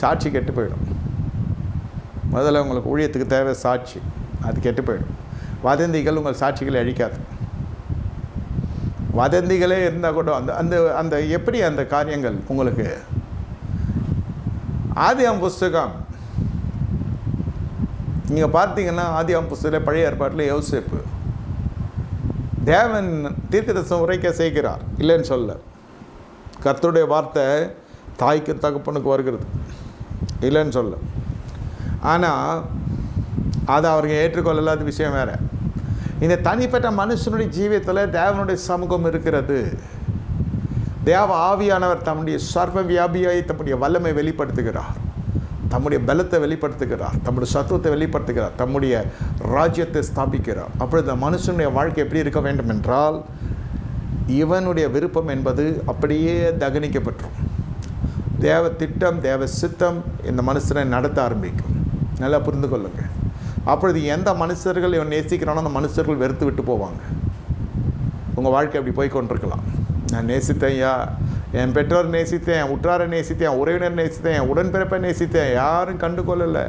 சாட்சி கெட்டு போயிடும். முதல்ல உங்களுக்கு ஊழியத்துக்கு தேவை சாட்சி அது கெட்டு போயிடும். வதந்திகள் உங்கள் சாட்சிகளை அழிக்காது. வதந்திகளே இருந்தால் கூட அந்த அந்த அந்த எப்படி அந்த காரியங்கள் உங்களுக்கு? ஆதியாம் புஸ்தகம். நீங்கள் பார்த்தீங்கன்னா ஆதியாம் புஸ்தகத்தில் பழைய ஏற்பாட்டில் யோசிப்பு. தேவன் தீர்க்கதரிசனம் உரைக்க செய்கிறார் இல்லைன்னு சொல்ல கர்த்தருடைய வார்த்தை தாய்க்கு தகப்பனுக்கு வருகிறது. இல்லைன்னு சொல்ல. ஆனால் அதை அவருக்கு ஏற்றுக்கொள்ளலாத விஷயம் வேறு. இந்த தனிப்பட்ட மனுஷனுடைய ஜீவியத்தில் தேவனுடைய சமூகம் இருக்கிறது. தேவ ஆவியானவர் தம்முடைய சர்வ வியாபியாய் தம்முடைய வல்லமை வெளிப்படுத்துகிறார். தம்முடைய பலத்தை வெளிப்படுத்துகிறார். தம்முடைய சத்துவத்தை வெளிப்படுத்துகிறார். தம்முடைய ராஜ்யத்தை ஸ்தாபிக்கிறார். அப்பொழுது இந்த மனுஷனுடைய வாழ்க்கை எப்படி இருக்க வேண்டும் என்றால் இவனுடைய விருப்பம் என்பது அப்படியே தகனிக்கப்பட்டுரும். தேவ திட்டம் தேவ சித்தம் இந்த மனுஷனை நடத்த ஆரம்பிக்கும். நல்லா புரிந்து கொள்ளுங்க. அப்பொழுது எந்த மனுஷர்கள் இவன் நேசிக்கிறானோ அந்த மனுஷர்கள் வெறுத்து விட்டு போவாங்க. உங்கள் வாழ்க்கை அப்படி போய் கொண்டிருக்கலாம். நான் நேசித்தேன் ஐயா. என் பெற்றோர் நேசித்தேன் என் உற்றாரை நேசித்தேன் என் உறவினர் நேசித்தேன் என் உடன்பிறப்பை நேசித்தேன். யாரும் கண்டு கொள்ளலை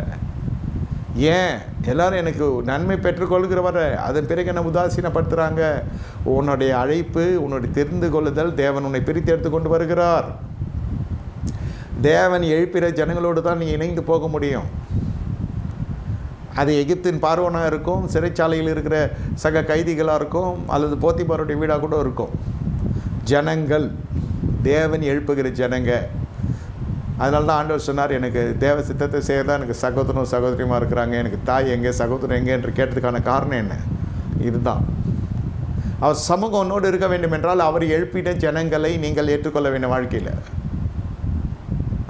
ஏன்? எல்லாரும் எனக்கு நன்மை பெற்றுக்கொள்கிறவரை. அதன் பிறகு என்ன உதாசீனப்படுத்துகிறாங்க உன்னுடைய அழைப்பு உன்னுடைய தெரிந்து கொள்ளுதல் தேவன் உன்னை பிரித்து எடுத்து கொண்டு வருகிறார். தேவன் எழுப்பிற ஜனங்களோடு தான் நீ இணைந்து போக முடியும். அது எகிப்தின் பார்வனாக இருக்கும் சிறைச்சாலையில் இருக்கிற சக கைதிகளாக இருக்கும் அல்லது போத்திபாருடைய வீடாக கூட இருக்கும். ஜனங்கள் தேவன் எழுப்புகிற ஜனங்க. அதனால தான் ஆண்டவர் சொன்னார் எனக்கு தேவ சித்தத்தை செய்கிறதா எனக்கு சகோதரனும் சகோதரியுமா இருக்கிறாங்க எனக்கு தாய் எங்கே சகோதரன் எங்கே என்று கேட்டதுக்கான காரணம் என்ன? இதுதான். அவர் சமூகம் உன்னோடு இருக்க வேண்டும் என்றால் அவர் எழுப்பின ஜனங்களை நீங்கள் ஏற்றுக்கொள்ள வேண்டும் வாழ்க்கையில்.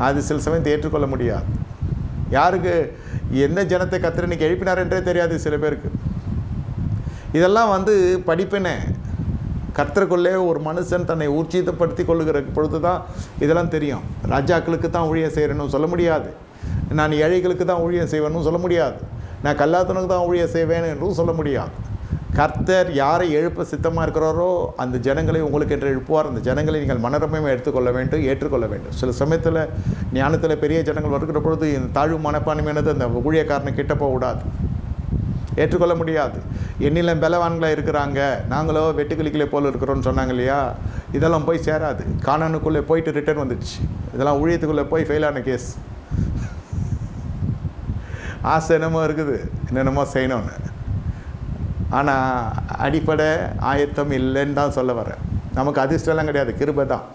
அது சில சமயத்தை ஏற்றுக்கொள்ள முடியாது. யாருக்கு எந்த ஜனத்தை கத்திர இன்னைக்கு எழுப்பினார் என்றே தெரியாது சில பேருக்கு. இதெல்லாம் வந்து படிப்பினை. கத்தருக்குள்ளே ஒரு மனுஷன் தன்னை ஊர்ஜிதப்படுத்தி கொள்ளுகிற பொழுது தான் இதெல்லாம் தெரியும். ராஜாக்களுக்கு தான் ஊழியம் செய்கிறேன்னு சொல்ல முடியாது. நான் ஏழைகளுக்கு தான் ஊழியம் செய்வேன்னு சொல்ல முடியாது. நான் கல்லாத்தனுக்கு தான் ஊழியம் செய்வேன் என்றும் சொல்ல முடியாது. கர்த்தர் யாரை எழுப்ப சித்தமாக இருக்கிறாரோ அந்த ஜனங்களை உங்களுக்கு என்று எழுப்புவார். அந்த ஜனங்களை நீங்கள் மனரமையாக எடுத்துக்கொள்ள வேண்டும் ஏற்றுக்கொள்ள வேண்டும். சில சமயத்தில் ஞானத்தில் பெரிய ஜனங்கள் வருகிற பொழுது இந்த தாழ்வு மனப்பான்மையானது அந்த ஊழியக்காரனை கிட்ட போக ஏற்றுக்கொள்ள முடியாது. என்னிலும் பலவான்களாக இருக்கிறாங்க. நாங்களோ வெட்டுக்கிளிகளை போல் இருக்கிறோன்னு சொன்னாங்க இல்லையா? இதெல்லாம் போய் சேராது. காணானுக்குள்ளே போயிட்டு ரிட்டர்ன் வந்துடுச்சு. இதெல்லாம் ஊழியத்துக்குள்ளே போய் ஃபெயிலான கேஸ் ஆசை என்னமோ இருக்குது. என்னென்னமோ செய்யணும்னு. ஆனால் அடிப்படை ஆயத்தம் இல்லைன்னு தான் சொல்ல வரேன் நமக்கு அதிர்ஷ்டம்லாம் கிடையாது. கிருபை தான்.